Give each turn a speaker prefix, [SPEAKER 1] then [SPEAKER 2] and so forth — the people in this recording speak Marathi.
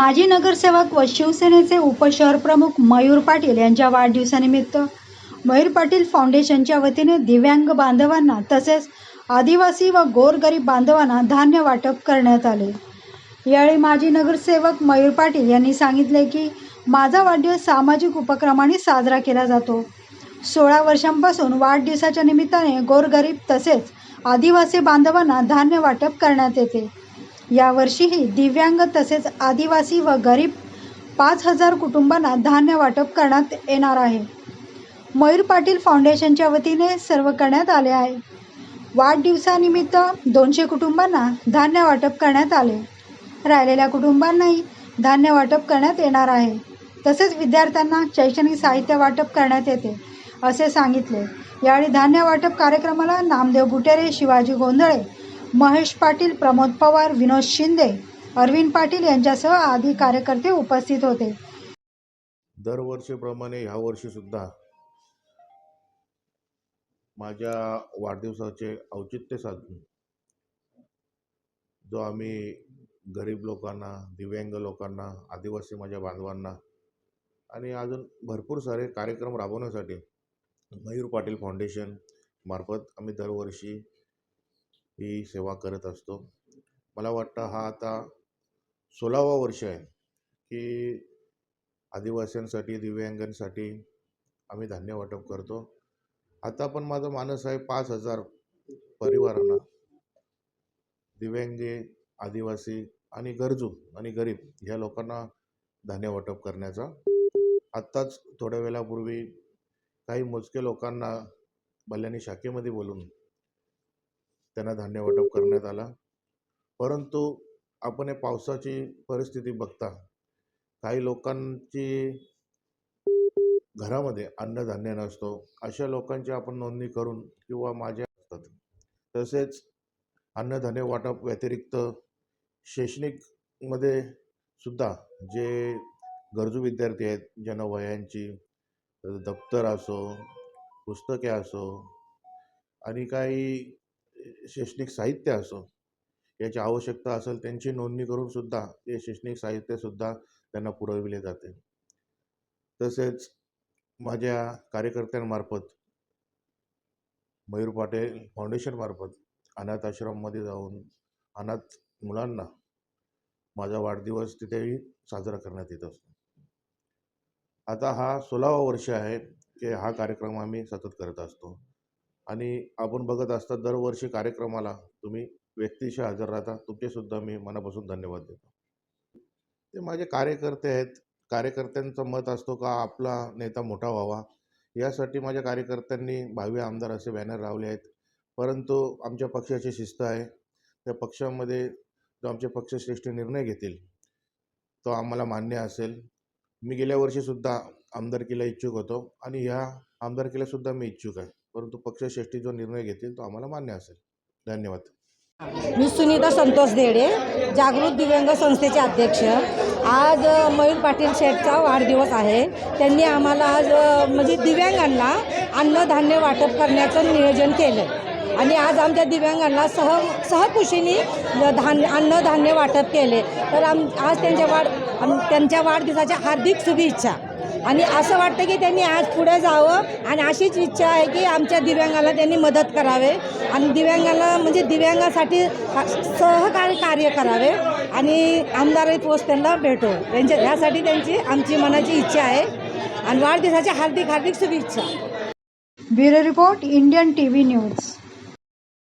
[SPEAKER 1] माजी नगरसेवक व शिवसेनेचे उपशहर प्रमुख मयूर पाटील यांच्या वाढदिवसानिमित्त मयूर पाटील फाउंडेशनच्या वतीने दिव्यांग बांधवांना तसेच आदिवासी व गोरगरीब बांधवांना धान्य वाटप करण्यात आले. यावेळी माजी नगरसेवक मयूर पाटील यांनी सांगितले की माझा वाढदिवस सामाजिक उपक्रमाने साजरा केला जातो. सोळा वर्षांपासून वाढदिवसाच्या निमित्ताने गोरगरीब तसेच आदिवासी बांधवांना धान्य वाटप करण्यात येते. यावर्षीही दिव्यांग तसेच आदिवासी व गरीब पाच हजार कुटुंबांना धान्य वाटप करण्यात येणार आहे. मयूर पाटील फाउंडेशनच्या वतीने सर्व करण्यात आले आहे. वाढदिवसानिमित्त दोनशे कुटुंबांना धान्य वाटप करण्यात आले. राहिलेल्या कुटुंबांनाही धान्य वाटप करण्यात येणार आहे. तसेच विद्यार्थ्यांना शैक्षणिक साहित्य वाटप करण्यात येते असे सांगितले. यावेळी धान्य वाटप कार्यक्रमाला नामदेव बुटेरे शिवाजी गोंधळे महेश पाटील प्रमोद पवार विनोद शिंदे अरविंद पाटील यांच्यासह आदी कार्यकर्ते उपस्थित होते.
[SPEAKER 2] दरवर्षीप्रमाणे ह्या वर्षीसुद्धा माझ्या वाढदिवसाचे औचित्य साधून जो आम्ही गरीब लोकांना दिव्यांग लोकांना आदिवासी माझ्या बांधवांना आणि अजून भरपूर सारे कार्यक्रम राबवण्यासाठी मयूर पाटील फाउंडेशन मार्फत आम्ही दरवर्षी ही सेवा करत असतो. मला वाटतं हा आता सोळावा वर्ष आहे की आदिवासींसाठी दिव्यांगांसाठी आम्ही धान्य वाटप करतो. आता पण माझा मानस आहे पाच हजार परिवारांना दिव्यांगे आदिवासी आणि गरजू आणि गरीब ह्या लोकांना धान्य वाटप करण्याचा. आत्ताच थोड्या वेळापूर्वी काही मोजके लोकांना बल्ल्याने शाखेमध्ये बोलून त्यांना धान्य वाटप करण्यात आला. परंतु आपण हे पावसाची परिस्थिती बघता काही लोकांची घरामध्ये अन्नधान्य नसतो. अशा लोकांची आपण नोंदणी करून किंवा माझ्या असतात. तसेच अन्नधान्य वाटप व्यतिरिक्त शैक्षणिकमध्ये सुद्धा जे गरजू विद्यार्थी आहेत ज्यांना वह्यांची दप्तर असो पुस्तके असो आणि काही शैक्षणिक साहित्य असो याची आवश्यकता असेल त्यांची नोंदणी करून सुद्धा हे शैक्षणिक साहित्यसुद्धा त्यांना पुरविले जाते. तसेच माझ्या कार्यकर्त्यांमार्फत मयूर पाटील फाउंडेशनमार्फत अनाथ आश्रममध्ये जाऊन अनाथ मुलांना माझा वाढदिवस तिथेही साजरा करण्यात येत असतो. आता हा सोळावा वर्ष आहे की हा कार्यक्रम आम्ही सतत करत असतो. आणि आपण बघत असता दरवर्षी कार्यक्रमाला तुम्ही व्यक्तिशः हजर राहता. तुमचेसुद्धा मी मनापासून धन्यवाद देतो. ते माझे कार्यकर्ते आहेत. कार्यकर्त्यांचं मत असतो का आपला नेता मोठा व्हावा? यासाठी माझ्या कार्यकर्त्यांनी भावी आमदार असे बॅनर लावले आहेत. परंतु आमच्या पक्षाची शिस्त आहे. त्या पक्षामध्ये जो आमचे पक्षश्रेष्ठ निर्णय घेतील तो आम्हाला मान्य असेल. मी गेल्या वर्षीसुद्धा आमदारकीला इच्छुक होतो आणि ह्या आमदारकीलासुद्धा मी इच्छुक आहे. परंतु पक्षश्रेष्ठी जो निर्णय घेतील तो आम्हाला मान्य असेल. धन्यवाद.
[SPEAKER 3] मी सुनीता संतोष देडे जागृत दिव्यांग संस्थेचे अध्यक्ष. आज मयूर पाटील शेठचा वाढदिवस आहे. त्यांनी आम्हाला आज म्हणजे दिव्यांगांना अन्नधान्य वाटप करण्याचं नियोजन केलं आणि आज आमच्या दिव्यांगांना सह सहकुशीने धान्य अन्नधान्य वाटप केले तर आम आज त्यांच्या वाढ त्यांच्या वाढदिवसाच्या हार्दिक शुभेच्छा. आणि असं वाटतं की त्यांनी आज पुढे जावं. आणि अशीच इच्छा आहे की आमच्या दिव्यांगाला त्यांनी मदत करावे. आणि दिव्यांगाला म्हणजे दिव्यांगासाठी सहकार्य कार्य करावे. आणि आमदारही पोस्ट त्यांना भेटो. त्यांच्या ह्यासाठी त्यांची आमची मनाची इच्छा आहे. आणि वाढदिवसाच्या हार्दिक हार्दिक शुभेच्छा.
[SPEAKER 1] Bureau report Indian T V news.